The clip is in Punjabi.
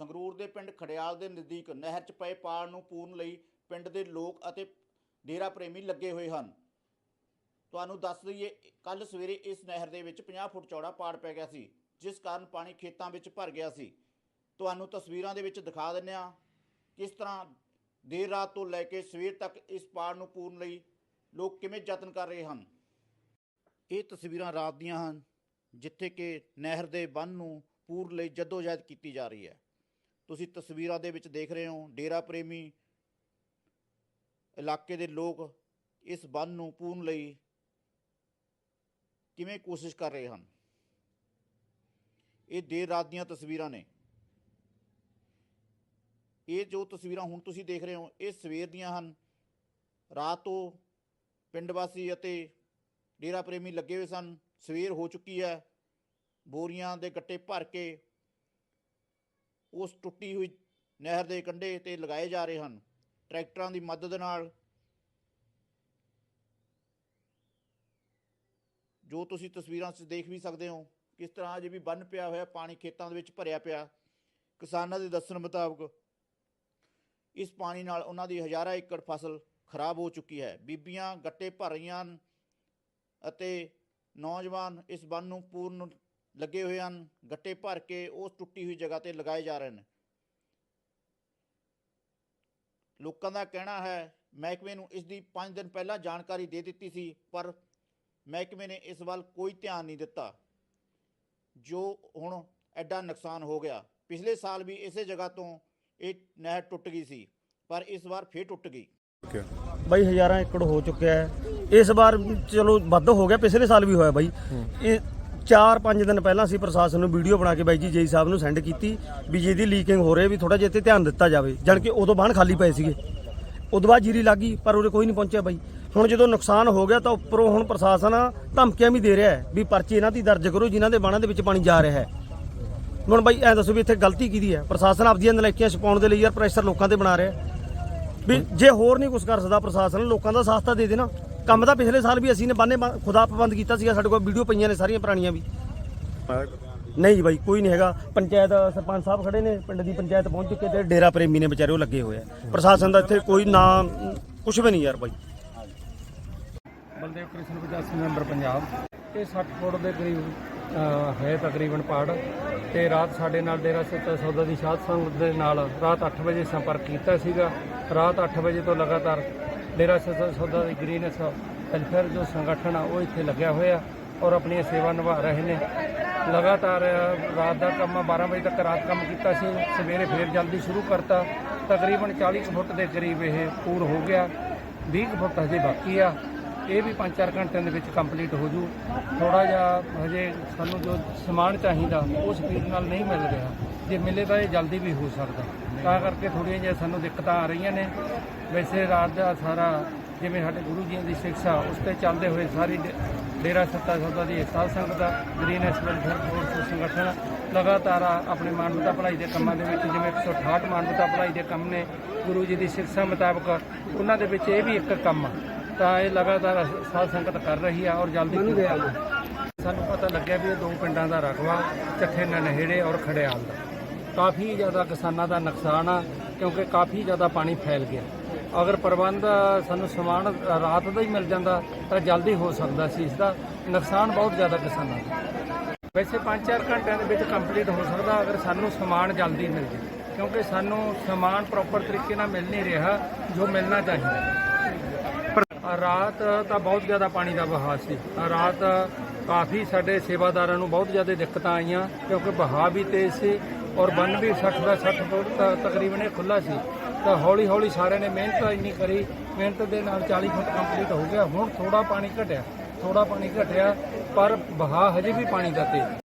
ਸੰਗਰੂਰ ਦੇ ਪਿੰਡ ਖੜਿਆਲ ਦੇ ਨਜ਼ਦੀਕ ਨਹਿਰ 'ਚ ਪਏ ਪਾੜ ਨੂੰ ਪੂਰਨ ਲਈ ਪਿੰਡ ਦੇ ਲੋਕ ਅਤੇ ਡੇਰਾ ਪ੍ਰੇਮੀ ਲੱਗੇ ਹੋਏ ਹਨ। ਤੁਹਾਨੂੰ ਦੱਸ ਦਈਏ ਕੱਲ ਸਵੇਰੇ ਇਸ ਨਹਿਰ ਦੇ ਵਿੱਚ 50 ਫੁੱਟ ਚੌੜਾ ਪਾੜ ਪੈ ਗਿਆ ਸੀ, ਜਿਸ ਕਾਰਨ ਪਾਣੀ ਖੇਤਾਂ ਵਿੱਚ ਭਰ ਗਿਆ ਸੀ। ਤੁਹਾਨੂੰ ਤਸਵੀਰਾਂ ਦੇ ਵਿੱਚ ਦਿਖਾ ਦਿੰਦੇ ਹਾਂ ਕਿਸ ਤਰ੍ਹਾਂ ਦੇਰ ਰਾਤ ਤੋਂ ਲੈ ਕੇ ਸਵੇਰ ਤੱਕ ਇਸ ਪਾੜ ਨੂੰ ਪੂਰਨ ਲਈ ਲੋਕ ਕਿਵੇਂ ਯਤਨ ਕਰ ਰਹੇ ਹਨ। ਇਹ ਤਸਵੀਰਾਂ ਰਾਤ ਦੀਆਂ ਹਨ, ਜਿੱਥੇ ਕਿ ਨਹਿਰ ਦੇ ਬੰਨ ਨੂੰ ਪੂਰਨ ਲਈ ਜਦੋਜਹਿਦ ਕੀਤੀ ਜਾ ਰਹੀ ਹੈ। ਤੁਸੀਂ ਤਸਵੀਰਾਂ ਦੇ ਵਿੱਚ ਦੇਖ ਰਹੇ ਹੋ, ਡੇਰਾ ਪ੍ਰੇਮੀ ਇਲਾਕੇ ਦੇ ਲੋਕ ਇਸ ਬੰਨ ਨੂੰ ਪੂਰਨ ਲਈ ਕਿਵੇਂ ਕੋਸ਼ਿਸ਼ ਕਰ ਰਹੇ ਹਨ? ਇਹ ਦੇਰ ਰਾਤ ਦੀਆਂ ਤਸਵੀਰਾਂ ਨੇ। ਇਹ ਜੋ ਤਸਵੀਰਾਂ ਹੁਣ ਤੁਸੀਂ ਦੇਖ ਰਹੇ ਹੋ, ਇਹ ਸਵੇਰ ਦੀਆਂ ਹਨ। ਰਾਤ ਤੋਂ ਪਿੰਡ ਵਾਸੀ ਅਤੇ ਡੇਰਾ ਪ੍ਰੇਮੀ ਲੱਗੇ ਹੋਏ ਸਨ। ਸਵੇਰ ਹੋ ਚੁੱਕੀ ਹੈ। ਬੋਰੀਆਂ ਦੇ ਗੱਟੇ ਭਰ ਕੇ ਉਸ ਟੁੱਟੀ ਹੋਈ ਨਹਿਰ ਦੇ ਕੰਢੇ ਤੇ ਲਗਾਏ ਜਾ ਰਹੇ ਹਨ। ਟਰੈਕਟਰਾਂ ਦੀ ਮਦਦ ਨਾਲ ਜੋ ਤੁਸੀਂ ਤਸਵੀਰਾਂ 'ਚ ਦੇਖ ਵੀ ਸਕਦੇ ਹੋ, ਕਿਸ ਤਰ੍ਹਾਂ ਅਜੇ ਵੀ ਬੰਨ ਪਿਆ ਹੋਇਆ, ਪਾਣੀ ਖੇਤਾਂ ਦੇ ਵਿੱਚ ਭਰਿਆ ਪਿਆ, ਕਿਸਾਨਾਂ ਦੇ ਦੱਸਣ ਮੁਤਾਬਕ ਇਸ ਪਾਣੀ ਨਾਲ ਉਹਨਾਂ ਦੀ ਹਜ਼ਾਰਾਂ ਏਕੜ ਫਸਲ ਖਰਾਬ ਹੋ ਚੁੱਕੀ ਹੈ। ਬੀਬੀਆਂ ਗੱਟੇ ਭਰ ਰਹੀਆਂ ਹਨ ਅਤੇ ਨੌਜਵਾਨ ਇਸ ਬੰਨ ਨੂੰ ਪੂਰਨ ਲੱਗੇ ਹੋਏ ਹਨ, ਗੱਟੇ ਭਰ ਕੇ ਉਸ ਟੁੱਟੀ ਹੋਈ ਜਗ੍ਹਾ ਤੇ ਲਗਾਏ ਜਾ ਰਹੇ ਨੇ। ਲੋਕਾਂ ਦਾ ਕਹਿਣਾ ਹੈ, ਮਹਿਕਮੇ ਨੂੰ ਇਸ ਦੀ 5 ਦਿਨ ਪਹਿਲਾਂ ਜਾਣਕਾਰੀ ਦੇ ਦਿੱਤੀ ਸੀ, ਪਰ ਮਹਿਕਮੇ ਨੇ ਇਸ ਵੱਲ ਕੋਈ ਧਿਆਨ ਨਹੀਂ ਦਿੱਤਾ, ਜੋ ਹੁਣ ਐਡਾ ਨੁਕਸਾਨ ਹੋ ਗਿਆ। ਪਿਛਲੇ ਸਾਲ ਵੀ ਇਸੇ ਜਗ੍ਹਾ ਤੋਂ ਇਹ ਨਹਿਰ ਟੁੱਟ ਗਈ ਸੀ, ਪਰ ਇਸ ਵਾਰ ਫੇਰ ਟੁੱਟ ਗਈ। ਬਾਈ, ਹਜ਼ਾਰਾਂ ਏਕੜ ਹੋ ਚੁੱਕਿਆ ਹੈ। ਇਸ ਵਾਰ ਚਲੋ ਵੱਧ ਹੋ ਗਿਆ, ਪਿਛਲੇ ਸਾਲ ਵੀ ਹੋਇਆ ਬਾਈ। ਇਹ 4-5 ਦਿਨ ਪਹਿਲਾਂ ਅਸੀਂ ਪ੍ਰਸ਼ਾਸਨ ਨੂੰ ਵੀਡੀਓ ਬਣਾ ਕੇ ਬਾਈ ਜੀ, ਜੇਈ ਸਾਹਿਬ ਨੂੰ ਸੈਂਡ ਕੀਤੀ ਵੀ ਜਿਹਦੀ ਲੀਕਿੰਗ ਹੋ ਰਹੀ ਵੀ ਥੋੜਾ ਜਿਹਾ ਤੇ ਧਿਆਨ ਦਿੱਤਾ ਜਾਵੇ। ਜਾਣੀ ਕਿ ਉਦੋਂ ਬਾਹਣ ਖਾਲੀ ਪਏ ਸੀਗੇ। ਉਦੋਂ ਬਾਅਦ ਜੀਰੀ ਲੱਗੀ ਪਰ ਉਰੇ ਕੋਈ ਨਹੀਂ ਪਹੁੰਚਿਆ ਬਾਈ। ਹੁਣ ਜਦੋਂ ਨੁਕਸਾਨ ਹੋ ਗਿਆ ਤਾਂ ਉੱਪਰੋਂ ਹੁਣ ਪ੍ਰਸ਼ਾਸਨ ਧਮਕੀਆਂ ਵੀ ਦੇ ਰਿਹਾ ਹੈ ਵੀ ਪਰਚੀ ਇਹਨਾਂ ਦੀ ਦਰਜ ਕਰੋ, ਜਿਨ੍ਹਾਂ ਦੇ ਬਾਣਾਂ ਦੇ ਵਿੱਚ ਪਾਣੀ ਜਾ ਰਿਹਾ ਹੈ। ਹੁਣ ਬਾਈ, ਐ ਦੱਸੋ ਵੀ ਇੱਥੇ ਗਲਤੀ ਕਿਹਦੀ ਹੈ? ਪ੍ਰਸ਼ਾਸਨ ਆਪਦੀਆਂ ਨਲਾਇਕੀਆਂ ਛਪਾਉਣ ਦੇ ਲਈ ਯਾਰ ਪ੍ਰੈਸ਼ਰ ਲੋਕਾਂ ਤੇ ਬਣਾ ਰਿਹਾ ਵੀ ਜੇ ਹੋਰ ਨਹੀਂ ਕੁਝ ਕਰ ਸਕਦਾ ਪ੍ਰਸ਼ਾਸਨ, ਲੋਕਾਂ ਦਾ ਸਾਥ ਤਾਂ ਦੇ ਦੇਣਾ। ਕੰਮ ਤਾਂ ਪਿਛਲੇ ਸਾਲ ਵੀ ਅਸੀਂ ਨੇ ਬਾਨੇ ਖੁਦਾ ਪਾਬੰਦ ਕੀਤਾ ਸੀਗਾ, ਸਾਡੇ ਕੋਲ ਵੀਡੀਓ ਪਈਆਂ ਨੇ ਸਾਰੀਆਂ ਪੁਰਾਣੀਆਂ ਵੀ। ਨਹੀਂ ਜੀ ਬਾਈ, ਕੋਈ ਨਹੀਂ ਹੈਗਾ। ਪੰਚਾਇਤ, ਸਰਪੰਚ ਸਾਹਿਬ ਖੜੇ ਨੇ, ਪਿੰਡ ਦੀ ਪੰਚਾਇਤ ਪਹੁੰਚ ਚੁੱਕੇ ਤੇ ਡੇਰਾ ਪ੍ਰੇਮੀ ਨੇ ਵਿਚਾਰੇ ਉਹ ਲੱਗੇ ਹੋਏ ਆ। ਪ੍ਰਸ਼ਾਸਨ ਦਾ ਇੱਥੇ ਕੋਈ ਨਾਮ ਕੁਝ ਵੀ ਨਹੀਂ ਯਾਰ ਬਾਈ। ਬਲਦੇਵ ਕ੍ਰਿਸ਼ਨ 85 ਨੰਬਰ ਪੰਜਾਬ। ਇਹ 60 ਫੁੱਟ ਦੇ ਕਰੀਬ ਹੈ ਤਕਰੀਬਨ ਪਹਾੜ। ਤੇ ਰਾਤ ਸਾਡੇ ਨਾਲ ਡੇਰਾ ਸੱਚਾ ਸੌਦਾ ਦੀ ਸਾਧ ਸੰਗਤ ਦੇ ਨਾਲ ਰਾਤ 8 ਵਜੇ ਸੰਪਰਕ ਕੀਤਾ ਸੀਗਾ। ਰਾਤ 8 ਵਜੇ ਤੋਂ ਲਗਾਤਾਰ ਡੇਰਾ ਸੱਚਾ ਸੌਦਾ ਦੀ ਗ੍ਰੀਨਸ ਵੈਲਫੇਅਰ ਜੋ ਸੰਗਠਨ ਆ, ਉਹ ਇੱਥੇ ਲੱਗਿਆ ਹੋਇਆ ਔਰ ਆਪਣੀਆਂ ਸੇਵਾ ਨਿਭਾ ਰਹੇ ਨੇ। ਲਗਾਤਾਰ ਰਾਤ ਦਾ ਕੰਮ 12 ਵਜੇ ਤੱਕ ਰਾਤ ਕੰਮ ਕੀਤਾ ਸੀ, ਸਵੇਰੇ ਫੇਰ ਜਲਦੀ ਸ਼ੁਰੂ ਕਰਤਾ। ਤਕਰੀਬਨ 40 ਕੁ ਫੁੱਟ ਦੇ ਕਰੀਬ ਇਹ ਪੂਰ ਹੋ ਗਿਆ। 20 ਕੁ ਫੁੱਟ ਹਜੇ ਬਾਕੀ ਆ। ਇਹ ਵੀ 5-4 ਘੰਟਿਆਂ ਦੇ ਵਿੱਚ ਕੰਪਲੀਟ ਹੋ ਜੂ। ਥੋੜਾ ਜਿਹਾ ਹਜੇ ਸਾਨੂੰ ਜੋ ਸਮਾਨ ਚਾਹੀਦਾ, ਉਹ ਸਪੀਡ ਨਾਲ ਨਹੀਂ ਮਿਲ ਰਿਹਾ। ਜੇ ਮਿਲੇ ਤਾਂ ਇਹ ਜਲਦੀ ਵੀ ਹੋ ਸਕਦਾ। ਤਾਂ ਕਰਕੇ ਥੋੜ੍ਹੀਆਂ ਜਿਹੀਆਂ ਸਾਨੂੰ ਦਿੱਕਤਾਂ ਆ ਰਹੀਆਂ ਨੇ। ਵੈਸੇ ਰਾਤ ਦਾ ਸਾਰਾ ਜਿਵੇਂ ਸਾਡੇ ਗੁਰੂ ਜੀ ਦੀ ਸਿੱਖਿਆ ਉਸ ਤੇ ਚੱਲਦੇ ਹੋਏ ਸਾਰੀ ਡੇਰਾ ਸੱਤਾ ਸੌਦਾ ਦੀ ਸਾਧ ਸੰਗਤ ਦਾ ਗ੍ਰੀਨ ਐਸ ਵੈਲਫੇਅਰ ਫੋਰਸ ਸੰਗਠਨ ਲਗਾਤਾਰ ਆਪਣੇ ਮਾਨਵਤਾ ਭਲਾਈ ਦੇ ਕੰਮਾਂ ਦੇ ਵਿੱਚ ਜਿਵੇਂ 168 ਮਾਨਵਤਾ ਭਲਾਈ ਦੇ ਕੰਮ ਨੇ ਗੁਰੂ ਜੀ ਦੀ ਸਿੱਖਿਆ ਮੁਤਾਬਕ ਉਹਨਾਂ ਦੇ ਵਿੱਚ ਇਹ ਵੀ ਇੱਕ ਕੰਮ ਆ। ਤਾਂ ਇਹ ਲਗਾਤਾਰ ਸਾਧ ਸੰਗਤ ਕਰ ਰਹੀ ਆ ਔਰ ਜਲਦੀ। ਸਾਨੂੰ ਪਤਾ ਲੱਗਿਆ ਵੀ ਇਹ ਦੋ ਪਿੰਡਾਂ ਦਾ ਰਕਬਾ ਚੱਠੇ ਨਨਹੇੜੇ ਔਰ ਖੜਿਆਲ ਦਾ। ਕਾਫੀ ਜ਼ਿਆਦਾ ਕਿਸਾਨਾਂ ਦਾ ਨੁਕਸਾਨ ਆ, ਕਿਉਂਕਿ ਕਾਫੀ ਜ਼ਿਆਦਾ ਪਾਣੀ ਫੈਲ ਗਿਆ। ਅਗਰ ਪ੍ਰਬੰਧ ਸਾਨੂੰ ਸਮਾਨ ਰਾਤ ਦਾ ਹੀ ਮਿਲ ਜਾਂਦਾ, ਤਾਂ ਜਲਦੀ ਹੋ ਸਕਦਾ ਸੀ ਇਸ ਦਾ ਨੁਕਸਾਨ ਬਹੁਤ ਜ਼ਿਆਦਾ ਕਿਸਾਨਾਂ ਦਾ। ਵੈਸੇ 5-4 ਘੰਟਿਆਂ ਦੇ ਵਿੱਚ ਕੰਪਲੀਟ ਹੋ ਸਕਦਾ, ਅਗਰ ਸਾਨੂੰ ਸਮਾਨ ਜਲਦੀ ਮਿਲ ਜੇ। ਕਿਉਂਕਿ ਸਾਨੂੰ ਸਮਾਨ ਪ੍ਰੋਪਰ ਤਰੀਕੇ ਨਾਲ ਮਿਲ ਨਹੀਂ ਰਿਹਾ, ਜੋ ਮਿਲਣਾ ਚਾਹੀਦਾ। ਰਾਤ ਤਾਂ ਬਹੁਤ ਜ਼ਿਆਦਾ ਪਾਣੀ ਦਾ ਵਹਾਅ ਸੀ। ਰਾਤ ਕਾਫੀ ਸਾਡੇ ਸੇਵਾਦਾਰਾਂ ਨੂੰ ਬਹੁਤ ਜ਼ਿਆਦਾ ਦਿੱਕਤਾਂ ਆਈਆਂ, ਕਿਉਂਕਿ ਵਹਾਅ ਵੀ ਤੇਜ਼ ਸੀ ਔਰ ਬੰਨ ਵੀ 60 ਦਾ 60 ਫੁੱਟ ਤ- ਤਕਰੀਬਨ ਇਹ ਖੁੱਲਾ ਸੀ। ਤਾਂ ਹੌਲੀ ਹੌਲੀ ਸਾਰਿਆਂ ਨੇ ਮਿਹਨਤ ਇੰਨੀ ਕਰੀ। ਮਿਹਨਤ ਦੇ ਨਾਲ 40 ਫੁੱਟ ਕੰਪਲੀਟ ਹੋ ਗਿਆ। ਹੁਣ ਥੋੜਾ ਪਾਣੀ ਘਟਿਆ। ਥੋੜਾ ਪਾਣੀ ਘਟਿਆ, ਪਰ ਬਹਾ ਹਜੇ ਵੀ ਪਾਣੀ ਦਾ ਤੇਜ਼।